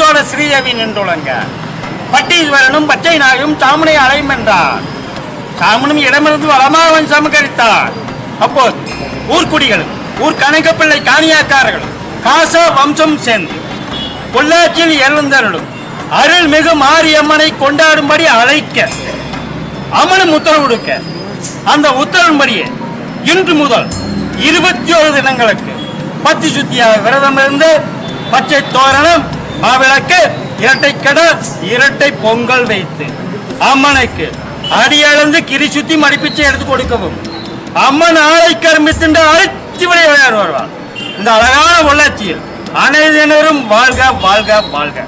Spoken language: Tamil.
நெஞ்சோட ஸ்ரீதேவி நின்றுளங்க. பட்டீஸ்வரனும் பச்சை நாயும் சாமனை அலையும் என்றார் சாமனும் இடமிருந்து வளமாவன் சமகரித்தார். அப்போது ஊர்க்குடிகள் ஊர் கணக்கப்பிள்ளை காணியாக்காரர்கள் காசா வம்சம் சேர்ந்து பொள்ளாச்சியில் எழுந்தருளும் அருள்மிகு மாரியம்மனை கொண்டாடும்படி அழைக்க அமனும் உத்தரவு கொடுக்க அந்த உத்தரவின்படியே இன்று முதல் இருபத்தி ஒரு தினங்களுக்கு பத்தி சுத்தியாக விரதம் இருந்து பச்சை தோரணம் மாவிளக்கு இரட்டை கடை இரட்டை பொங்கல் வைத்து அம்மனுக்கு அடியளந்து கிரி சுத்தி மடிப்பிச்சு எடுத்து கொடுக்கவும். அம்மன் ஆலை கரும்பித்துண்டு அழைத்து விளையாடு வருவார் இந்த அழகான உள்ளாட்சியில் அனைத்தினரும் வாழ்க வாழ்க வாழ்க.